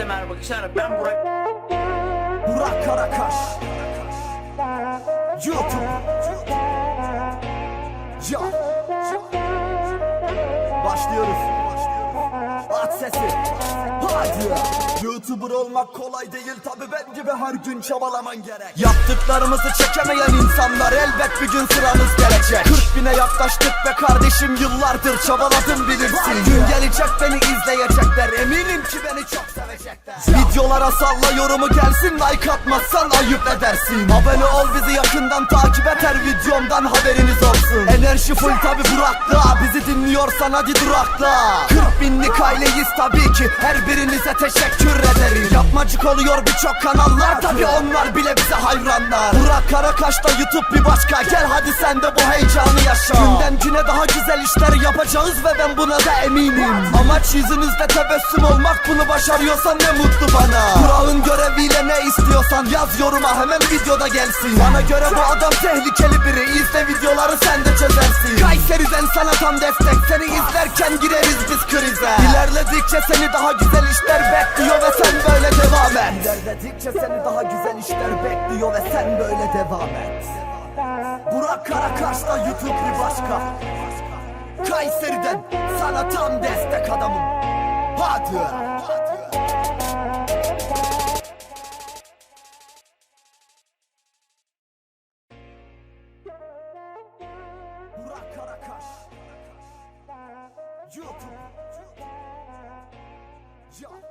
Hepinize merhaba arkadaşlar ben Burak Burak Karakaş. YouTube Ya Başlıyoruz. Aç sesi. Hadi. YouTuber olmak kolay değil tabi ben gibi her gün çabalaman gerek. Yaptıklarımızı çekemeyen insanlar elbet bir gün sıranız gelecek. 40 bine yaklaştık be kardeşim yıllardır çabaladım bilirsin Gelecek beni izleyecekler. Eminim ki beni çok sevecekler. Videolara salla yorumu gelsin. Like atmazsan ayıp edersin. Abone ol bizi yakından takip et her videomdan haberiniz olsun. Enerji full tabi Burak'ta. Bizi dinliyorsan hadi durakla. 40 binlik aileyiz tabii ki. Her birinize teşekkür ederim. Yapmacık oluyor birçok kanallar. Tabi onlar bile bize hayranlar. Burak Karakaş'ta YouTube bir başka. Gel hadi sen de bu heyecanı yaşa daha güzel işler yapacağız ve ben buna da eminim. Amaç yüzünüzde tebessüm olmak bunu başarıyorsan ne mutlu bana. Burak'ın göreviyle ne istiyorsan yaz yoruma hemen videoda gelsin. Bana göre bu adam tehlikeli biri izle videoları sen de çözersin. Kayseri'den sana tam destek seni izlerken gireriz biz krize. İlerledikçe seni daha güzel işler bekliyor ve sen böyle devam et. İlerledikçe seni daha güzel işler bekliyor ve sen böyle devam et. Burak Karakaş'ta YouTube bir başka Kayseri'den sana tam destek adamım. Hadi. Hadi. Burak Karakaş. YouTube. Yeah.